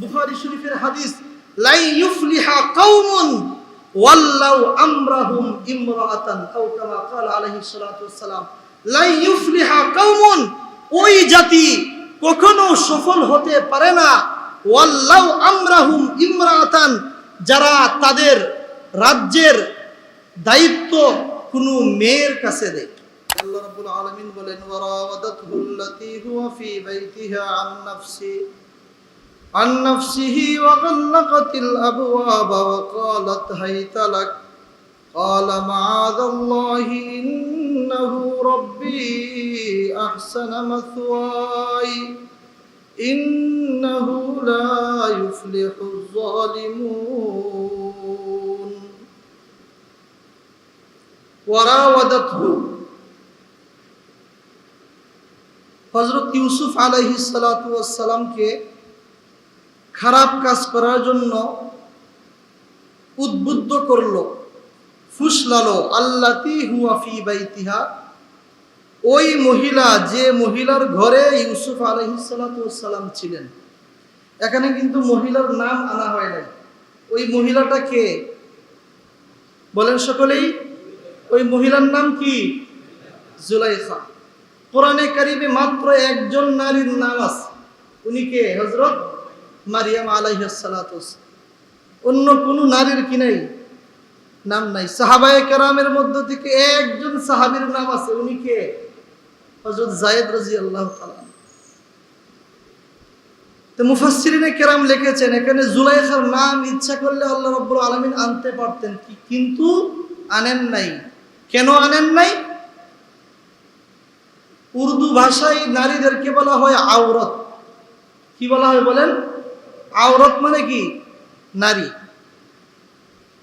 বুখারী শরীফের হাদিস, লাই ইউফলিহা কওমুন ওয়াল্লাউ আমরাহুম ইমরাআতান আও কামা ক্বালা আলাইহিস সালাতু ওয়াসসালাম। লাই ইউফলিহা কওমুন, ওই জাতি কখনো সফল হতে পারে না। ওয়াল্লাউ আমরাহুম ইমরাআতান যারা তাদের রাজ্যের দায়িত্ব কোনো মেয়ের কাছে দেয়। আল্লাহ রাব্বুল আলামিন বলেন আল্লাতী হুয়া ফী বাইতিহা আন নাফসি। عن نفسه وغلقت الأبواب وقالت هيت لك قال معاذ الله إنه ربي أحسن مثواي إنه لا يفلح الظالمون وراودته হজরত ইউসুফ আলাইহিস সালাতু সালামকে খারাপ কাজ করার জন্য উদ্বুদ্ধ করল, ফুসলালো, আল্লাতি হুয়াফি বাইতিহা। ওই মহিলা, যে মহিলার ঘরে ইউসুফ আলহিসাল্লাম ছিলেন, এখানে কিন্তু মহিলার নাম আনা হয় নাই। ওই মহিলাটা কে? বলেন সকলেই, ওই মহিলার নাম কি? জুলাইখা। কোরআনে কারিবে মাত্র একজন নারীর নাম আছে। উনি কে? হজরত মারিয়াম আলাইহাসালাত অন্য কোনো নারীর কি নাই? নাম নাই। সাহাবায় কেরামের মধ্য থেকে একজন সাহাবীর নাম আছে। উনি কে? হযরত জায়েদ রাদিয়াল্লাহু তাআলা তো মুফাসসিরিনে কেরাম লিখেছেন, এখানে জুলাইখার নাম ইচ্ছা করলে আল্লাহ রাব্বুল আলামিন আনতে পারতেন। কি কিন্তু আনেন নাই। কেন আনেন নাই? উর্দু ভাষায় নারীদেরকে বলা হয় আওরত। কি বলা হয় বলেন? আওরত মানে কি? নারী।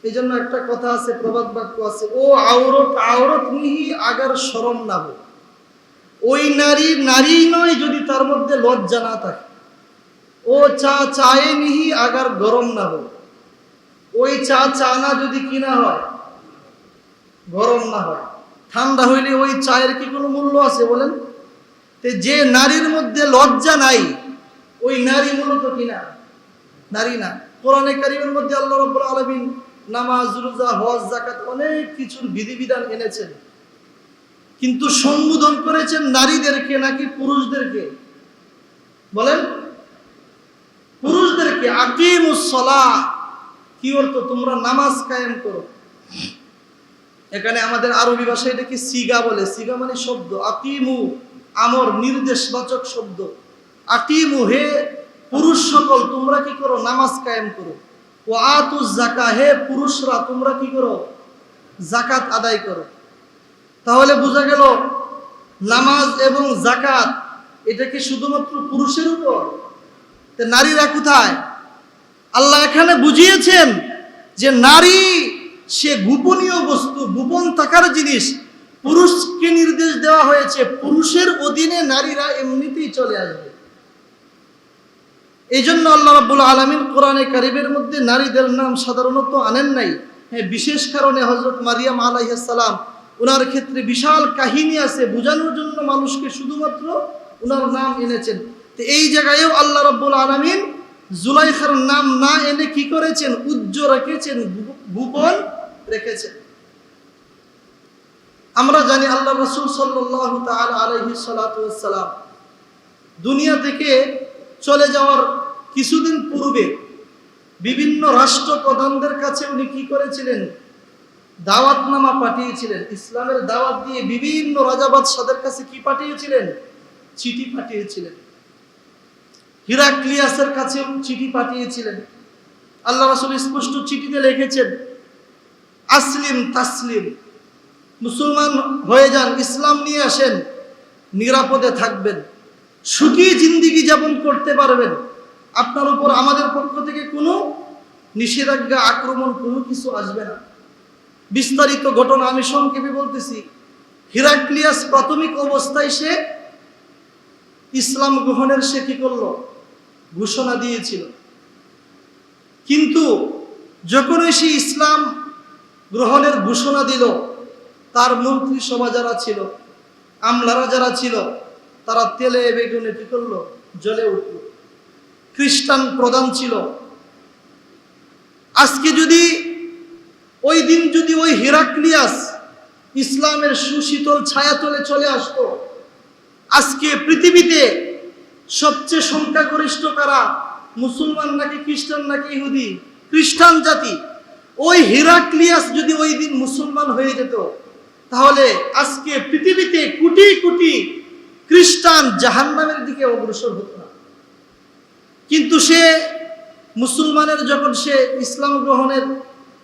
এই জন্য একটা কথা আছে, প্রবাদ বাক্য আছে, ও আওরত আওরত মিহি আগার সরম না ওই নারী নারী নয় যদি তার মধ্যে লজ্জা না থাকে। ও চা চায়ে নিহি আগার গরম না হোক ওই চা চা না যদি কিনা হয়, গরম না হয়। ঠান্ডা হইলে ওই চায়ের কি কোনো মূল্য আছে বলেন? যে নারীর মধ্যে লজ্জা নাই, ওই নারী মূলত কিনা? নারী না। কোরআনে কারিমের মধ্যে আল্লাহ রাব্বুল আলামিন নামাজ, রোজা, হজ জাকাত অনেক কিছুর বিধিবিধান এনেছেন। কিন্তু সম্বোধন করেছেন নারীদেরকে নাকি পুরুষদেরকে? বলেন, পুরুষদেরকে আকিমুস সালাহ কি অর্থ? তোমরা নামাজ কায়েম করো। এখানে আমাদের আরবি ভাষায় এটাকে সিগা বলে। সিগা মানে শব্দ। আকিমু, আমর, নির্দেশবাচক শব্দ। আকিমু, হে পুরুষ সকল, তোমরা কি করো? নামাজ কায়েম করো। ও আতু জাকা হে পুরুষরা, তোমরা কি করো? জাকাত আদায় করো। তাহলে বোঝা গেল, নামাজ এবং জাকাত এটা কি শুধুমাত্র পুরুষের উপর? নারীরা কোথায়? আল্লাহ এখানে বুঝিয়েছেন যে নারী, সে গোপনীয় বস্তু, গোপন থাকার জিনিস, পুরুষকে নির্দেশ দেওয়া হয়েছে। পুরুষের অধীনে নারীরা এমনিতেই চলে আসবে। এই জন্য আল্লাহ রাব্বুল আলমিন কোরআনে কারিবের মধ্যে নারীদের নাম সাধারণত আনেন নাই। হ্যাঁ বিশেষ কারণে হজরত মারিয়াম আলাইসালাম ওনার ক্ষেত্রে বিশাল কাহিনী আছে, বোঝানোর জন্য মানুষকে শুধুমাত্র ওনার নাম এনেছেন। তো এই জায়গায়ও আল্লাহ রাব্বুল আলমিন জুলাইখার নাম না এনে কি করেছেন? উজ্জ্ব রেখেছেন গোপন রেখেছেন। আমরা জানি আল্লাহ রসুল সাল্লাহ তাল সালাম দুনিয়া থেকে চলে যাওয়ার কিছুদিন পূর্বে বিভিন্ন রাষ্ট্রপ্রধানদের কাছে উনি কি করেছিলেন? দাওয়াতনামা পাঠিয়েছিলেন। ইসলামের দাওয়াত দিয়ে বিভিন্ন রাজাবাদশাদের কাছে কি পাঠিয়েছিলেন? চিঠি পাঠিয়েছিলেন। হিরাক্লিয়াসের কাছে চিঠি পাঠিয়েছিলেন। আল্লাহ রাসুল স্পষ্ট চিঠিতে লিখেছেন, আসলিম তাসলিম, মুসলমান হয়ে যান, ইসলাম নিয়ে আসেন, নিরাপদে থাকবেন, সুখী জিন্দিগি যাপন করতে পারবেন। আপনার উপর আমাদের পক্ষ থেকে কোনো নিষেধাজ্ঞা, আক্রমণ, কোনো কিছু আসবে না। বিস্তারিত ঘটনা আমি সংক্ষেপে বলতেছি। হিরাক্লিয়াস প্রাথমিক অবস্থায় সে ইসলাম গ্রহণের সে কি করল? ঘোষণা দিয়েছিল। কিন্তু যখন সে ইসলাম গ্রহণের ঘোষণা দিল, তার মন্ত্রী সভা যারা ছিল, আমলারা যারা ছিল, তারা তেলে বেগুনে কি করল? জ্বলে উঠল। খ্রিস্টান প্রধান ছিল। আজকে যদি ওই দিন যদি ওই হিরাক্লিয়াস ইসলামের সুশীতল ছায়াতলে চলে আসতো, আজকে পৃথিবীতে সবচেয়ে সংখ্যাগরিষ্ঠ কারা? মুসলমান নাকি খ্রিস্টান নাকি ইহুদি? খ্রিস্টান জাতি। ওই হিরাক্লিয়াস যদি ওই দিন মুসলমান হয়ে যেত, তাহলে আজকে পৃথিবীতে কোটি কোটি খ্রিস্টান জাহান্নামের দিকে অগ্রসর হতো না। কিন্তু সে মুসলমানের যখন সে ইসলাম গ্রহণের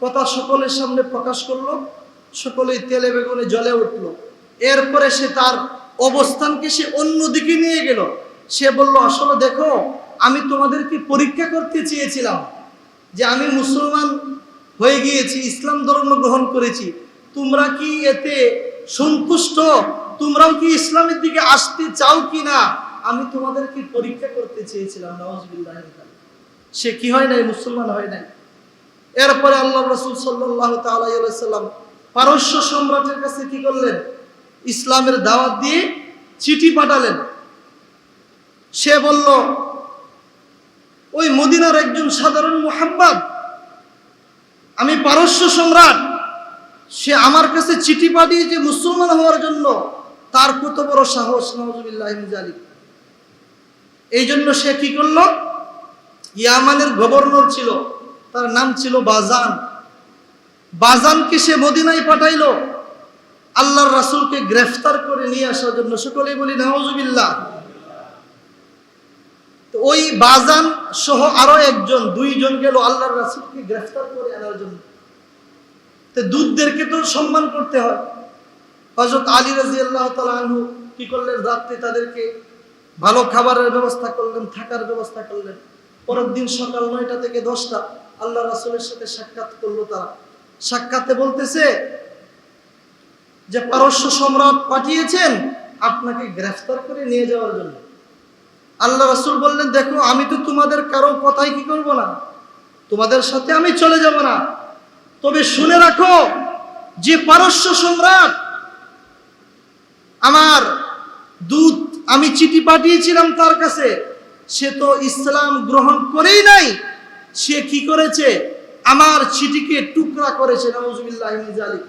কথা সকলের সামনে প্রকাশ করল, সকলেই তেলে বেগুনে জ্বলে উঠল। এরপরে সে তার অবস্থানকে সে অন্যদিকে নিয়ে গেল। সে বলল, আসলে দেখো, আমি তোমাদেরকে পরীক্ষা করতে চেয়েছিলাম যে আমি মুসলমান হয়ে গিয়েছি, ইসলাম ধর্ম গ্রহণ করেছি। তোমরা কি এতে সন্তুষ্ট? তোমরাও কি ইসলামের দিকে আসতে চাও কি না আমি তোমাদেরকে পরীক্ষা করতে চেয়েছিলাম নওয়াজবিল্লাহ সে কি হয় নাই? মুসলমান হয় নাই? এরপরে আল্লাহ রসুল সাল্লাহ তাল্লাম পারস্য সম্রাটের কাছে কি করলেন? ইসলামের দাওয়াত দিয়ে চিঠি পাঠালেন। সে বলল, ওই মদিনার একজন সাধারণ মোহাম্মদ, আমি পারস্য সম্রাট, সে আমার কাছে চিঠি পাঠিয়ে যে মুসলমান হওয়ার জন্য। তার কত বড় সাহস নওয়াজবিল্লাহ জালি এই জন্য সে কি করল? ইয়ামানের গভর্নর ছিল, তার নাম ছিল বাজান। বাজানকে সে মদিনায় পাঠাইলো। আল্লাহর রাসুলকে গ্রেফতার করে নিয়ে আসার জন্য সকলেই বলি, নাউজুবিল্লাহ। ওই বাজান সহ আরও একজন, দুইজন গেল আল্লাহর রাসুলকে গ্রেফতার করে আনার জন্য। তো দুধদেরকে তো সম্মান করতে হয়। হযরত আলী রাদিয়াল্লাহু তাআলা আনহু কি করলেন? রাত্রে তাদেরকে ভালো খাবারের ব্যবস্থা করলেন, থাকার ব্যবস্থা করলেন। পরের দিন সকাল নয়টা থেকে দশটা, আল্লাহ রাসূলের সাথে সাক্ষাৎ করল তারা। সাক্ষাতে বলতেছে যে, পারস্য সম্রাট পাঠিয়েছেন আপনাকে গ্রেফতার করে নিয়ে যাওয়ার জন্য। আল্লাহ রাসুল বললেন, দেখো, আমি তো তোমাদের কারও কথাই কি করব না? তোমাদের সাথে আমি চলে যাব না। তবে শুনে রাখো যে, পারস্য সম্রাট আমার দূত আমি চিঠি পাঠিয়েছিলাম তার কাছে। সে তো ইসলাম গ্রহণ করেই নাই। সে কি করেছে? আমার চিঠিকে টুকরা করেছে নওয়াজুবিল্লাহ জালিক।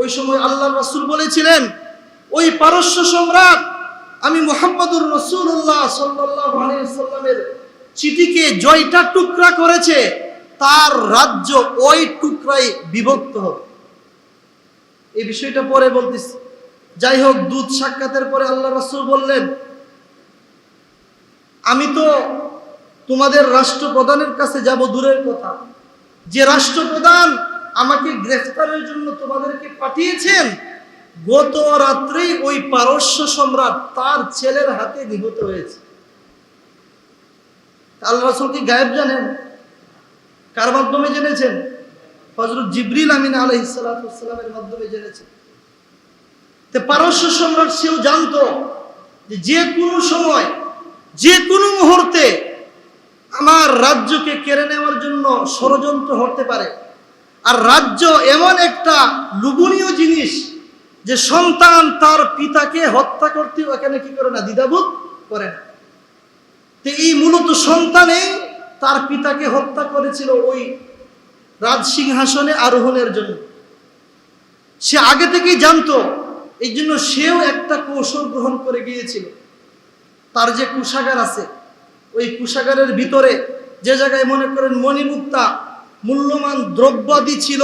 ওই সময় আল্লাহ রাসূল বলেছিলেন, ওই পারস্য সম্রাট, আমি মোহাম্মদুর রসুল্লাহ সাল্লামের চিঠিকে জয়টা টুকরা করেছে, তার রাজ্য ওই টুকরাই বিভক্ত হবে। এই বিষয়টা পরে বলতেছি। যাই হোক দুধ সাক্ষাতের পরে আল্লাহ রাসূল বললেন, আমি তো তোমাদের রাষ্ট্রপ্রধানের কাছে যাব দূরের কথা। যে রাষ্ট্রপ্রধান আমাকে গ্রেফতারের জন্য তোমাদেরকে পাঠিয়েছেন, গত রাত্রেই ওই পারস্য সম্রাট তার ছেলের হাতে নিহত হয়েছে। আল্লাহ রাসূল কি গায়েব জানেন? কার মাধ্যমে জেনেছেন? হযরত জিবরিল আমিন আলাইহিস সালামের মাধ্যমে জেনেছেন। পারস্য সম্রাট সেও জানতো যে কোনো সময়, যে কোনো মুহূর্তে আমার রাজ্যকে কেড়ে নেওয়ার জন্য ষড়যন্ত্র হতে পারে। আর রাজ্য এমন একটা লুবনীয় জিনিস যে সন্তান তার পিতাকে হত্যা করতে এখানে কি করে না, দ্বিধাবোধ করে না। তো এই মূলত সন্তানেই তার পিতাকে হত্যা করেছিল ওই রাজ সিংহাসনে আরোহণের জন্য। সে আগে থেকেই জানতো এই জন্য সেও একটা কৌশল গ্রহণ করে গিয়েছিল। তার যে কুষাগার আছে, ওই কুষাগারের ভিতরে যে জায়গায় মনে করেন মণিমুক্তা মূল্যবান দ্রব্যাদি ছিল,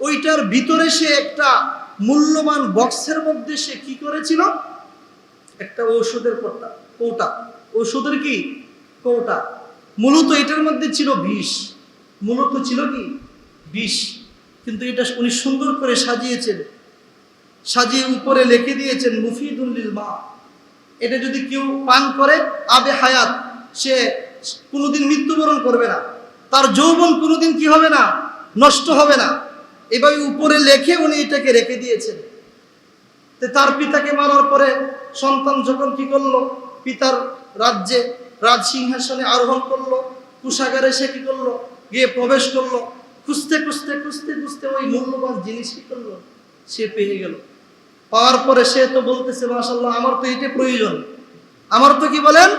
ওইটার ভিতরে সে একটা মূল্যবান বক্সের মধ্যে সে কি করেছিল? একটা ঔষধের কৌটা কৌটা। ঔষধের কি? কৌটা। মূলত এটার মধ্যে ছিল বিষ। মূলত ছিল কি? বিষ। কিন্তু এটা উনি সুন্দর করে সাজিয়েছেন। সাজিয়ে উপরে লিখে দিয়েছেন মুফিদুল্লিল মা। এটা যদি কেউ পান করে, আবে হায়াত, সে কোনোদিন মৃত্যুবরণ করবে না। তার যৌবন কোনোদিন কি হবে না? নষ্ট হবে না। এভাবে উপরে লেখে উনি এটাকে রেখে দিয়েছেন। তো তার পিতাকে মারার পরে সন্তান যখন কি করল? পিতার রাজ্যে রাজ সিংহাসনে আরোহণ করল। কুষাগারে সে কি করল? গিয়ে প্রবেশ করল। খুঁজতে খুঁজতে খুঁজতে খুঁজতে ওই মূল্যবান জিনিস কি করল? সে পেয়ে গেল। পাওয়ার পরে সে তো বলতেছে মাসাল্লাহ আমার তো এইটাই প্রয়োজন। আমার তো কি বলেন?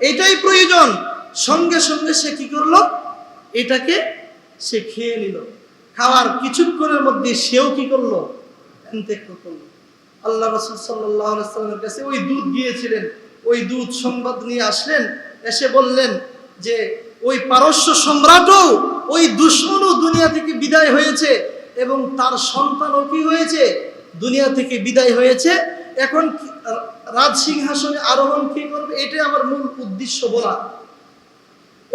এটাই প্রয়োজন। সঙ্গে সঙ্গে সে কি করল? এটাকে সে খেয়ে নিল। খাওয়ার কিছুক্ষণের মধ্যে সেও কি করল? করল। আল্লাহ রসুল সাল্লামের কাছে ওই দুধ গিয়েছিলেন। ওই দুধ সংবাদ নিয়ে আসলেন। এসে বললেন যে, ওই পারস্য সম্রাটও ওই দুশ্মনও দুনিয়া থেকে বিদায় হয়েছে এবং তার সন্তানও কি হয়েছে? দুনিয়া থেকে বিদায় হয়েছে। এখন রাজ সিংহাসনে আরোহণ কি করবে? এটাই আমার মূল উদ্দেশ্য বলা।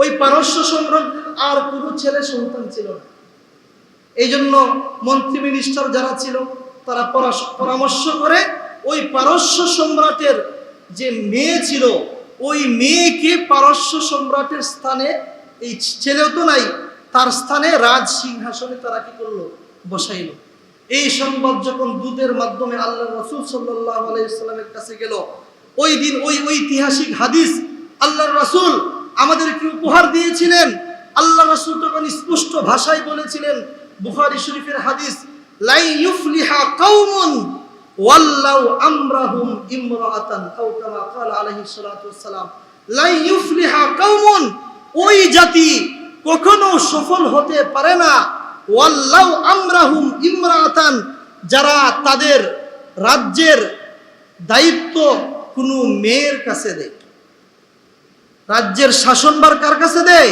ওই পারস্য সম্রাটের আর কোনো ছেলে সন্তান ছিল না। এই জন্য মন্ত্রী মিনিস্টার যারা ছিল, তারা পরামর্শ করে ওই পারস্য সম্রাটের যে মেয়ে ছিল, ওই মেয়েকে পারস্য সম্রাটের স্থানে, এই ছেলেও তো নাই, তার স্থানে রাজ সিংহাসনে তারা কি করল? বসাইল। এই সংবাদ যখন দুধের মাধ্যমে আল্লাহ রসুল সাল্লাহ আলাইসাল্লামের কাছে গেল, ওই দিন ওই ঐতিহাসিক হাদিস আল্লাহ রসুল আমাদেরকে উপহার দিয়েছিলেন। আল্লাহ রসুল তখন স্পষ্ট ভাষায় বলেছিলেন, বুখারি শরীফের হাদিস লাই ইউফলিহা কাউমুন ওয়াল্লাউ আমরাহুম ইমরাআতান আও কামা ক্বালা আলাইহিস সালাতু ওয়াসসালাম। লাই ইউফলিহা কাউমুন ওই জাতি কখনো সফল হতে পারে না। ওয়াল্লাউ আমরাহুম ইমরাআতান যারা তাদের রাজ্যের দায়িত্ব কোনো মেয়ের কাছে দেয়। রাজ্যের শাসনবার কার কাছে দেয়?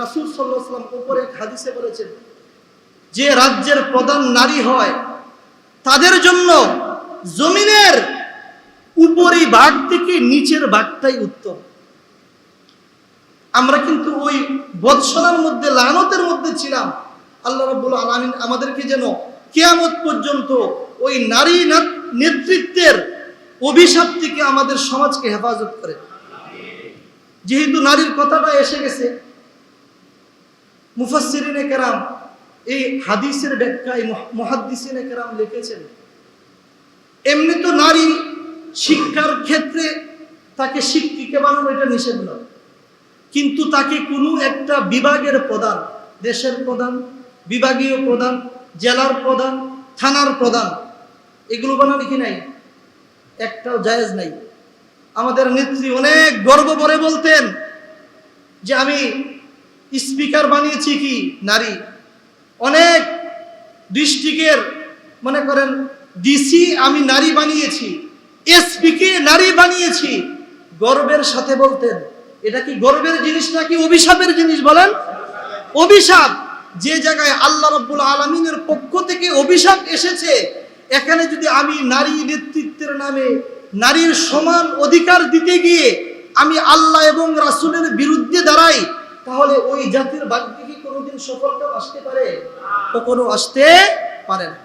রাসুল সাল্লাম উপরে এক হাদিসে বলেছেন, যে রাজ্যের প্রধান নারী হয়, তাদের জন্য জমিনের উপরি ভাগ থেকে নিচের ভাগটাই উত্তম। আমরা কিন্তু ওই বৎসনার মধ্যে, লানতের মধ্যে ছিলাম। আল্লাহ রাব্বুল আলামিন আমাদেরকে যেন কেয়ামত পর্যন্ত ওই নারী নেতৃত্বের অভিশাপ থেকে আমাদের সমাজকে হেফাজত করে। যেহেতু নারীর কথাটা এসে গেছে, মুফাসসিরিনে কেরাম এই হাদিসের ব্যাখ্যায় মহাদ্দিসিনে কেরাম লিখেছেন, এমনি তো নারী শিক্ষার ক্ষেত্রে তাকে শিক্ষিকা বানানো এটা নিষেধ নয়। কিন্তু তাকে কোনো একটা বিভাগের প্রধান, দেশের প্রধান, বিভাগীয় প্রধান, জেলার প্রধান, থানার প্রধান, এগুলো বানানো কি নাই? একটাও জায়েজ নাই। আমাদের নেত্রী অনেক গর্ব করে বলতেন যে আমি স্পিকার বানিয়েছি কি নারী? অনেক ডিস্ট্রিক্টের, মনে করেন, ডিসি আমি নারী বানিয়েছি, এসপিকে নারী বানিয়েছি, গর্বের সাথে বলতেন। এটা কি গর্বের জিনিস নাকি অভিশাপের জিনিস বলেন? অভিশাপ। যে জায়গায় আল্লাহ রব্বুল আলমিনের পক্ষ থেকে অভিশাপ এসেছে, এখানে যদি আমি নারী নেতৃত্বের নামে নারীর সমান অধিকার দিতে গিয়ে আমি আল্লাহ এবং রাসূলের বিরুদ্ধে দাঁড়াই, তাহলে ওই জাতির ভাগ্যে কি কোনোদিন সফলতা আসতে পারে? কখনো আসতে পারে না।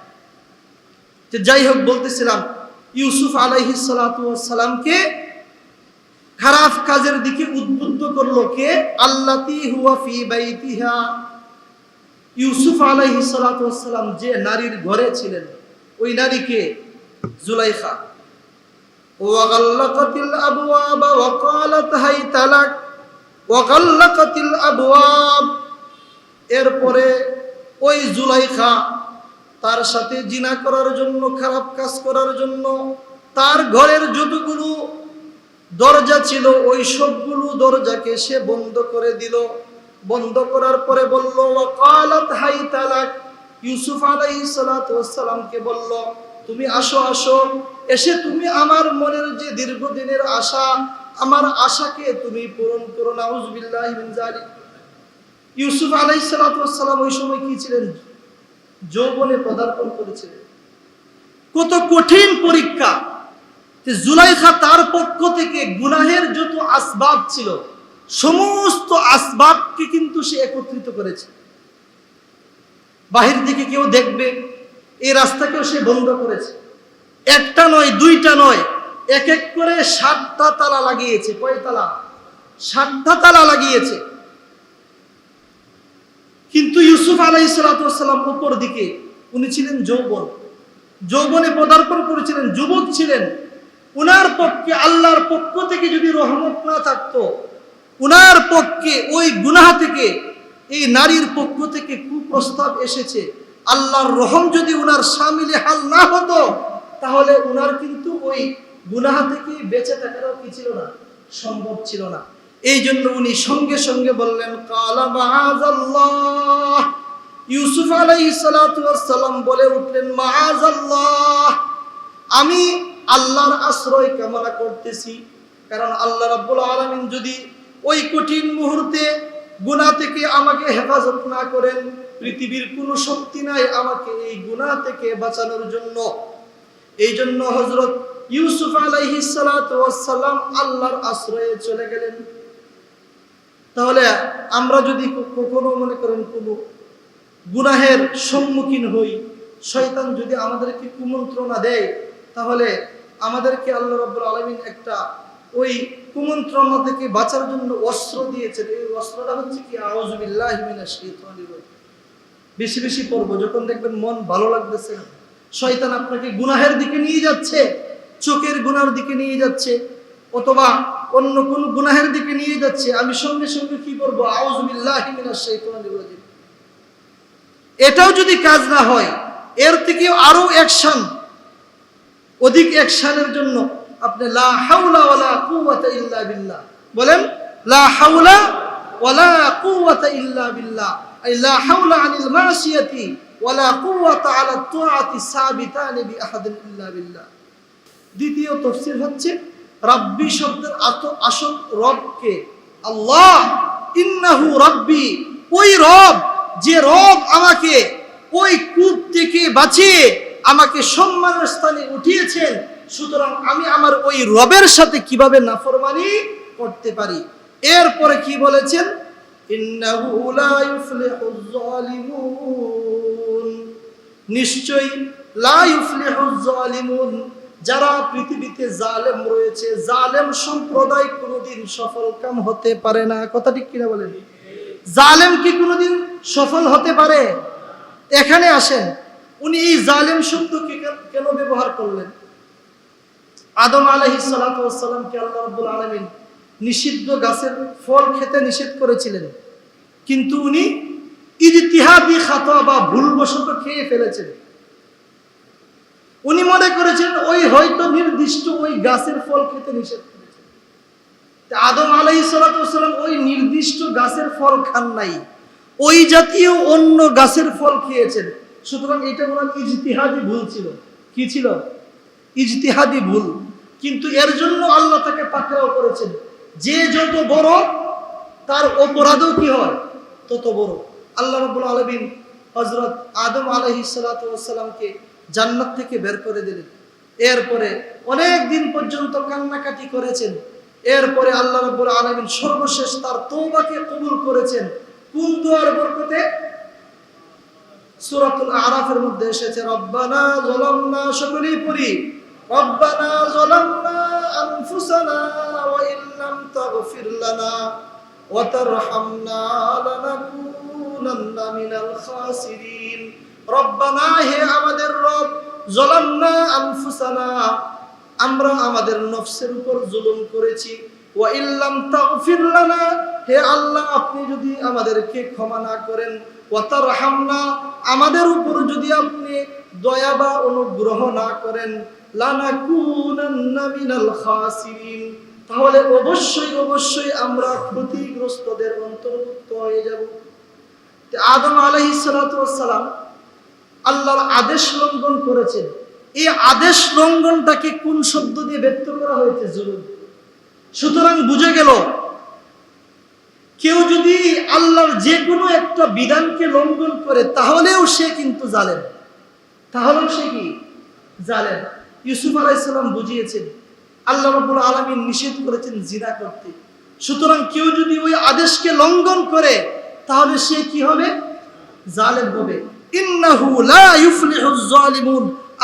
যাই হোক বলতেছিলাম, ইউসুফ আলাইহি সালামকে খারাপ কাজের দিকে উদ্বুদ্ধ করলো কে আল্লাতি হুয়া ফি বাইতিহা ইউসুফ আলাইহি সালাম যে নারীর ঘরে ছিলেন ওই নারীকে জুলাইখা وغلقت الأبواب وقالت هيت لك وغلقت الأبواب এরপরে ওই জুলাইখা তার সাথে জিনা করার জন্য খারাপ কাজ করার জন্য তার ঘরের যতগুলো দরজা ছিল, ওই সবগুলো দরজাকে সে বন্ধ করে দিল। বন্ধ করার পরে বলল, ওয়াকালাত হাই তালাক ইউসুফ আলাইহিস সালাতু বলল, তুমি আসো আসো। এসে তুমি আমার মনের যে দীর্ঘদিনের আশা, আমার আশাকে তুমি পূরণ করো। নাউজুবিল্লাহি মিন জালিক ইউসুফ আলাইহিস ওই সময় কি ছিলেন? যৌবনে পদার্পণ করেছিলেন। কত কঠিন পরীক্ষা। জুলাইখা তার পক্ষ থেকে গুনাহের যত আসবাব ছিল, সমস্ত আসবাবকে কিন্তু সে একত্রিত করেছে। বাহির থেকে কেউ দেখবে, এই রাস্তাকেও সে বন্ধ করেছে। একটা নয়, দুইটা নয়, এক এক করে সাতটা তালা লাগিয়েছে। কয় তালা? সাতটা তালা লাগিয়েছে। কিন্তু ইউসুফ আলাইসালাম উপর দিকে, উনি ছিলেন যৌবন। যৌবনে পদার্পণ করেছিলেন, যুবক ছিলেন। উনার পক্ষে আল্লাহর পক্ষ থেকে যদি রহমত না থাকতো, উনার পক্ষে ওই গুনাহ থেকে, এই নারীর পক্ষ থেকে কুপ্রস্তাব এসেছে। আল্লাহর রহম যদি উনার সামিলে হাল না হতো, তাহলে উনার কিন্তু ওই গুনাহ থেকে বেঁচে থাকারও কি ছিল না? সম্ভব ছিল না। এই জন্য উনি সঙ্গে সঙ্গে বললেন ইউসুফ সালাতু ওয়াসসালাম বলে উঠলেন, মাআযাল্লাহ, আমি আল্লাহর আশ্রয় কামনা করতেছি। কারণ আল্লাহ রাব্বুল আলামিন যদি ওই কঠিন মুহূর্তে গুনাহ থেকে আমাকে হেফাজত না করেন, পৃথিবীর কোনো শক্তি নাই আমাকে এই গুনাহ থেকে বাঁচানোর জন্য। এই জন্য হজরত ইউসুফ আলাইহিস সালাতু আল্লাহর আশ্রয়ে চলে গেলেন। তাহলে আমরা যদি কখনো মনে করেন কোনো গুনাহের সম্মুখীন হই, শয়তান যদি আমাদেরকে কুমন্ত্রণা দেয়, তাহলে আমাদেরকে আল্লাহ রাব্বুল আলামিন একটা ওই কুমন্ত্রণা থেকে বাঁচার জন্য অস্ত্র দিয়েছেন। এই অস্ত্রটা হচ্ছে কি রাজিম। বেশি বেশি পড়ব, যখন দেখবেন মন ভালো লাগতেছে না। শয়তান আপনাকে গুনাহের দিকে নিয়ে যাচ্ছে, চোখের গুনার দিকে নিয়ে যাচ্ছে, অথবা অন্য কোন গুনাহের দিকে নিয়ে যাচ্ছে। আমি সঙ্গে সঙ্গে কি করব এটাও যদি কাজ না হয়, এর থেকে আরও অ্যাকশন অধিক অ্যাকশনের জন্য আপনি লা হাওলা ওয়ালা কুওয়াতা ইল্লা বিল্লাহ। বলেন, লা হাওলা ওয়ালা কুওয়াতা ইল্লা বিল্লাহ। আই লা হাওলা আনিল মাসিয়াতি ওয়ালা কুওয়াতা আলা তুআতি সাবিতান বিআহাদিন ইল্লা বিল্লাহ। দ্বিতীয় তফসির হচ্ছে, রাব্বি শব্দের আত আসল রবকে আল্লাহ। ইন্নাহু রাব্বি। ওই রব, যে রব আমাকে ওই কূপ থেকে বাঁচিয়ে আমাকে সম্মানের স্থানে উঠিয়েছেন। সুতরাং আমি আমার ওই রবের সাথে কীভাবে নাফরমানি করতে পারি? এরপরে কি বলেছেন? নিশ্চয়ই যারা পৃথিবীতে জালেম রয়েছে, জালেম সম্প্রদায় কোনোদিন সফল কাম হতে পারে না। কথা ঠিক কিনা বলেন? জালেম কি কোনোদিন সফল হতে পারে? এখানে আসেন। উনি এই জালেম শব্দকে কেন- ব্যবহার করলেন? আদম আলাইহিস সালাতু সালামকে আল্লাহ রাব্বুল আলামিন নিষিদ্ধ গাছের ফল খেতে নিষেধ করেছিলেন। কিন্তু উনি ইজতিহাদি খাতা বা ভুলবশত খেয়ে ফেলেছেন। উনি মনে করেছেন ওই হয়তো নির্দিষ্ট ওই গাছের ফল খেতে নিষেধ করেছেন। আদম আলাইহিস সালাতু ওয়াস সালাম ওই নির্দিষ্ট গাছের ফল খান নাই। ওই জাতীয় অন্য গাছের ফল খেয়েছেন। সুতরাং এটা ওনার ইজতিহাদি ভুল ছিল। কি ছিল? ইজতিহাদি ভুল। কিন্তু এর জন্য আল্লাহ তাকে পাকড়াও করেছেন। যে যত বড়, তার অপরাধও কি হয়? তত বড়। আল্লাহ রাব্বুল আলামিন হজরত আদম আলাইহিস সালাতু ওয়াস সালামকে জান্নাত থেকে বের করে দিলেন। এরপরে অনেক দিন পর্যন্ত কান্নাকাটি করেছেন। এরপরে আল্লাহ রাব্বুল আলামিন সর্বশেষ তার তওবাকে কবুল করেছেন। কোন বরকতে সূরাতুল আরাফের মধ্যে এসেছে, রব্বানা যালামনা সকলেই পড়ি রব্বানা যালামনা আনফুসানা ওয়া ইল্লাম তাগফির লানা ওয়া তারহামনা লানাকুনান্না মিনাল খাসিরিন। রব্বানা হে আমাদের রব, যালামনা আনফুসানা, আমরা আমাদের নফসের উপর জুলুম করেছি। ওয়া ইল্লাম তাগফির লানা, হে আল্লাহ, আপনি যদি আমাদেরকে ক্ষমা না করেন ওয়া তারহামনা আমাদের উপর যদি আপনি দয়া বা অনুগ্রহ না করেন তাহলে অবশ্যই অবশ্যই আমরা ক্ষতিগ্রস্তদের অন্তর্ভুক্ত হয়ে যাব। আদম সালাম আল্লাহর আদেশ লঙ্ঘন করেছেন। এই আদেশ লঙ্ঘনটাকে কোন শব্দ দিয়ে ব্যক্ত করা হয়েছে? জরুর সুতরাং বুঝে গেল কেউ যদি আল্লাহর যে কোনো একটা বিধানকে লঙ্ঘন করে, তাহলেও সে কিন্তু জালেন তাহলেও সে কি? জালেন ইউসুফ আলাইসাল্লাম বুঝিয়েছেন, আল্লাহ রব্বুল আলমিন নিষেধ করেছেন জিনা করতে। সুতরাং কেউ যদি ওই আদেশকে লঙ্ঘন করে, তাহলে সে কি হবে? জালেম হবে।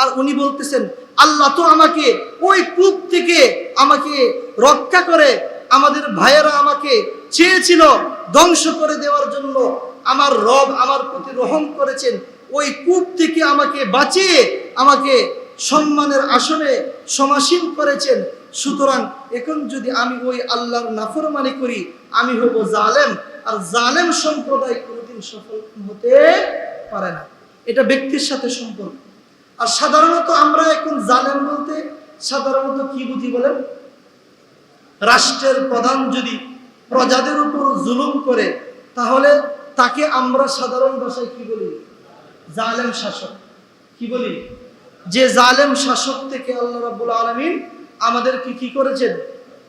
আর উনি বলতেছেন, আল্লাহ তো আমাকে ওই কূপ থেকে আমাকে রক্ষা করে, আমাদের ভাইয়েরা আমাকে চেয়েছিল ধ্বংস করে দেওয়ার জন্য আমার রব আমার প্রতি রহম করেছেন। ওই কূপ থেকে আমাকে বাঁচিয়ে, আমাকে সম্মানের আসনে সমাসীন করেছেন। সুতরাং এখন যদি আমি ওই আল্লাহর নাফরমানি করি, আমি হব জালেম, আর জালেম সম্প্রদায় কোনোদিন সফল হতে পারে না। এটা ব্যক্তির সাথে সম্পর্ক। আর সাধারণত আমরা এখন জালেম বলতে সাধারণত কি বুঝি বলেন? রাষ্ট্রের প্রধান যদি প্রজাদের উপর জুলুম করে, তাহলে তাকে আমরা সাধারণ ভাষায় কি বলি? জালেম শাসক। কি বলি? যে জালেম শাসক থেকে আল্লাহ রাব্বুল আলামিন আমাদেরকে কি করেছেন?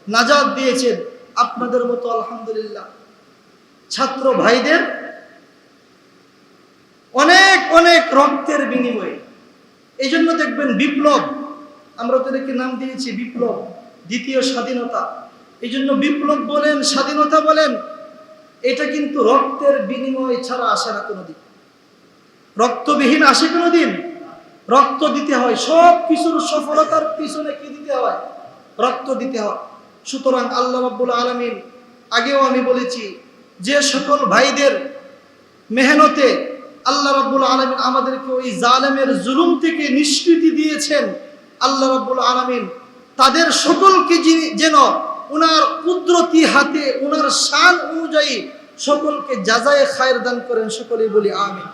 নাজাত দিয়েছেন। আপনাদের মতো আলহামদুলিল্লাহ। ছাত্র ভাইদের অনেক অনেক রক্তের বিনিময়ে। এই জন্য দেখবেন বিপ্লব, আমরা তাদেরকে নাম দিয়েছি বিপ্লব, দ্বিতীয় স্বাধীনতা। এই জন্য বিপ্লব বলেন, স্বাধীনতা বলেন, এটা কিন্তু রক্তের বিনিময় ছাড়া আসে না কোনোদিন। রক্তবিহীন আসে কোনোদিন? রক্ত দিতে হয়, সব কিছুর সফলতার পিছনে কি দিতে হয়? রক্ত দিতে হয়। সুতরাং আল্লাহ রাব্বুল আলামিন আগেও আমি বলেছি, যে সকল ভাইদের মেহনতে আল্লাহ রাব্বুল আলামিন আমাদেরকে ওই জালেমের জুলুম থেকে নিষ্কৃতি দিয়েছেন, আল্লাহ রাব্বুল আলামিন তাদের সকলকে যিনি- উনার কুদরতি হাতে উনার শান অনুযায়ী সকলকে যাজায় খায়ের দান করেন সকলেই বলি আমিন।